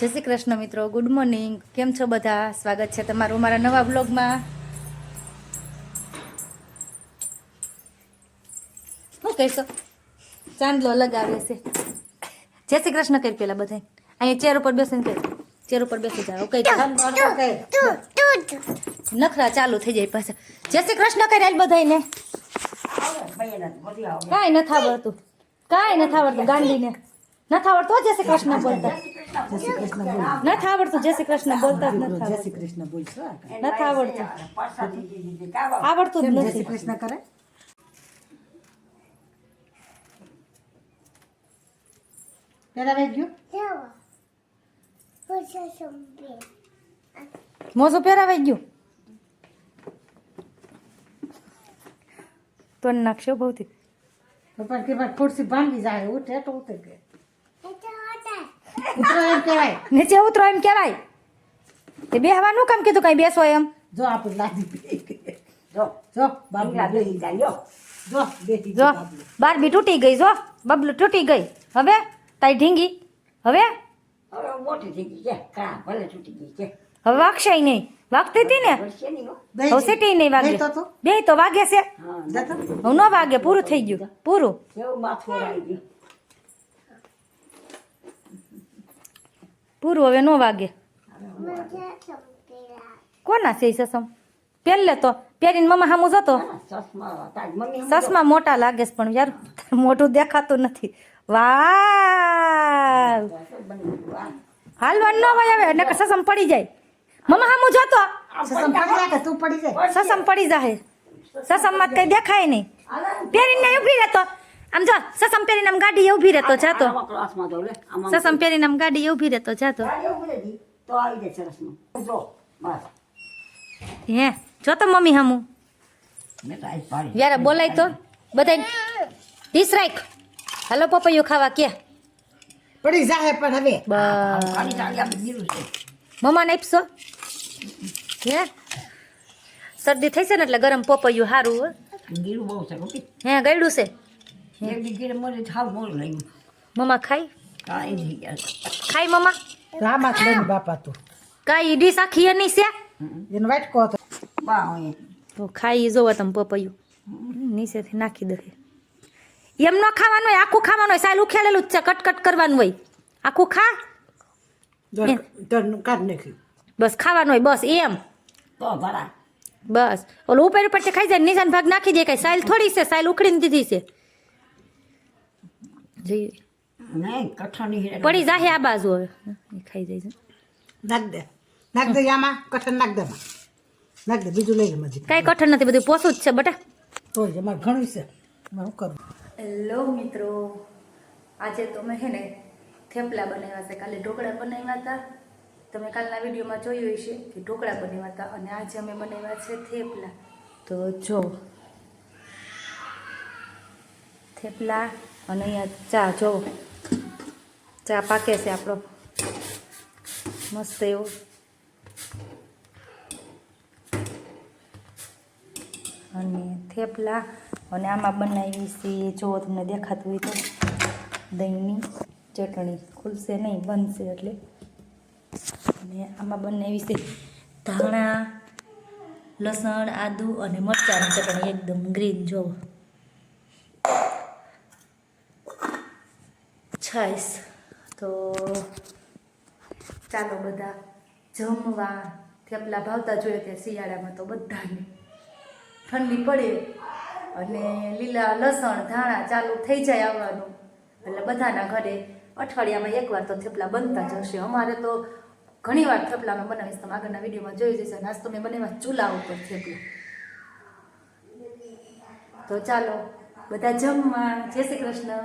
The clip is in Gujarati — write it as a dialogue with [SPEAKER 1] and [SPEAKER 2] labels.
[SPEAKER 1] જય શ્રી કૃષ્ણ મિત્રો ગુડ મોર્નિંગ કેમ છો બધા? સ્વાગત છે તમારું મારા નવા બ્લોગમાં શું કહેશો? ચાંદલો લગાવે છે. જય શ્રી કૃષ્ણ કરી પેલા બધા અહીંયા ચેર ઉપર બેસીને કહે. ચેર ઉપર બેસી જાઓ. કઈ નખરા ચાલુ થઈ જાય પાછા. જય શ્રી કૃષ્ણ કરી આજ બધાને કાંઈ નથી આવડતું. કાંઈ નથી આવડતું ગાંધીને નથી આવડતું હો જય શ્રી કૃષ્ણ. બોલતા નથી આવડતું જય શ્રી કૃષ્ણ બોલતા જ નથી
[SPEAKER 2] જય શ્રી કૃષ્ણ બોલશો
[SPEAKER 1] નથી આવડતું. આવડતું જ
[SPEAKER 2] કેમ જય શ્રી કૃષ્ણ કરે. પહેરાવાઈ ગયું.
[SPEAKER 1] મોજું પહેરાવાઈ ગયું. તો નાખશો બહુથી.
[SPEAKER 2] પણ કે ખુરશી ભાંગી જાય ઉઠે તો ઉતરી કે ઉતરો એમ કહેવાય.
[SPEAKER 1] નીચે ઉતરો એમ કહેવાય. તે બેહવાનું કામ કીધું કઈ બેસો એમ.
[SPEAKER 2] જો આપણે લાદી
[SPEAKER 3] જો
[SPEAKER 2] જો
[SPEAKER 3] બાબલા બેહી જાય
[SPEAKER 2] જો બેટી
[SPEAKER 1] જો બારબી તૂટી ગઈ જો. બબલું તૂટી ગઈ. હવે? તારી ઢીંગી? હવે?
[SPEAKER 3] હવે મોટી થઈ ગઈ છે. કા ભલે છૂટી ગઈ છે.
[SPEAKER 1] હવે વાગશે નહીં. વાગતી હતી ને?
[SPEAKER 3] વર્ષે નહીં હો.
[SPEAKER 1] હવે સીટી નહીં વાગે. બે તો વાગે છે.
[SPEAKER 3] હા
[SPEAKER 1] હવે ન વાગે પૂરું થઈ ગયું. પૂરું.
[SPEAKER 3] માથું ઓળાઈ ગયું?
[SPEAKER 1] પૂરું હવે નો વાગે. કોના છે સસમ? પહેલે તો. પહેરીને મમ્મા હામુ જતો.
[SPEAKER 3] સસમા ચશ્મા
[SPEAKER 1] મોટા લાગે છે પણ યાર મોટું દેખાતું નથી. વાહ હાલવાનું ન હોય હવે નકર સસમ પડી જાય. મમ્મા હામું જતો.
[SPEAKER 2] સસમ તું પડી જાય?
[SPEAKER 1] સસમ પડી જાય સસમમાં કઈ દેખાય નહીં. પહેરીને ઊભી રહેતો. આમ જો સસમ પહેરીને આમ ગાડી ઊભી રહેતો જાતો. સસમ પહેરીને આમ ગાડી ઊભી રહેતો જાતો.
[SPEAKER 3] તો આવી જાય જો બસ.
[SPEAKER 1] હે જો તો મમ્મી હમું.
[SPEAKER 3] મેં તો આજ પાડી.
[SPEAKER 1] યાર બોલાય તો. બધાય ડીશ રાખ. હાલો પપૈયું ખાવા કે.
[SPEAKER 2] પડી જાહે પણ હવે.
[SPEAKER 1] મમ્મા આપશો? હે? શરદી થઈ છે ને એટલે ગરમ પપૈયું સારું હે ગળ્યું છે? મમ્મા ખાઈ? ખાઈ મમ્મા?
[SPEAKER 2] રામા લઈને બાપા તું.
[SPEAKER 1] કાંઈ ડીશ આખી એ નહીં છે?
[SPEAKER 2] એનો વાટકો હતો
[SPEAKER 1] તો. ખાઈ જોવો તમે પપૈયું. નીચેથી નાખી દે. એમ ન ખાવાનું હોય આખું ખાવાનું હોય સાયલ ખેલેલું જ છે કટકટ કરવાનું હોય. આખું ખા. બસ ખાવાનું હોય બસ એમ.
[SPEAKER 3] તો
[SPEAKER 1] બસ. ઓલું ઉપર ઉપર ખાઈ જાય નિશાન ભાગ નાખી દે કઈ સાયલ થોડી છે સાયલ ઉખડીને દીધી છે. જઈ
[SPEAKER 3] નહીં કઠણની હીરે
[SPEAKER 1] પડી જાહે આ બાજુ હવે. ખાઈ જાય છે.
[SPEAKER 2] નાખ દે. નાખ દે આમાં કઠણ નાખ દે. નાખ દે બીજું લઈ લે મજી
[SPEAKER 1] કાંઈ કઠણ નથી બધું પોસું જ છે બટા.
[SPEAKER 2] તો જ અમારે ઘણું છે. મારું કરું
[SPEAKER 1] હેલો મિત્રો આજે તો મેં હે ને થેપલા બનાવ્યા છે. કાલે ઢોકળા બનાવ્યા હતા. તમે કાલના વિડીયોમાં જોયું હશે કે ઢોકળા બનાવ્યા હતા અને આજે અમે બનાવ્યા છે થેપલા. તો જો. થેપલા અને અહીંયા ચા, જો. ચા પાકે છે આપણો. મસ્ત એવો. અને થેપલા. અને આમાં બનાવી છે, જો તમને દેખાતું હોય તો. દહીંની ચટણી. ખુલશે નહીં, બનશે એટલે. અને આમાં બનાવી છે ધાણા, લસણ, આદુ અને મરચાંની ચટણી, એકદમ ગ્રીન, જો. છાઈસ. તો ચાલો બધા જમવા. થેપલા ભાવતા જોઈએ ત્યાં શિયાળામાં તો બધાને. ઠંડી પડે અને લીલા લસણ, ધાણા ચાલુ થઈ જાય આવવાનું. એટલે બધાના ઘરે અઠવાડિયામાં એકવાર તો થેપલા બનતા જ હશે. અમારે તો ઘણી વાર થેપલા અમે બનાવીશ. તમે આગળના વિડીયોમાં જોઈ જશે. નાસ્તો મેં બનાવ્યા ચૂલા ઉપર થેપલા. તો ચાલો, બધા જમવા. જય શ્રી કૃષ્ણ.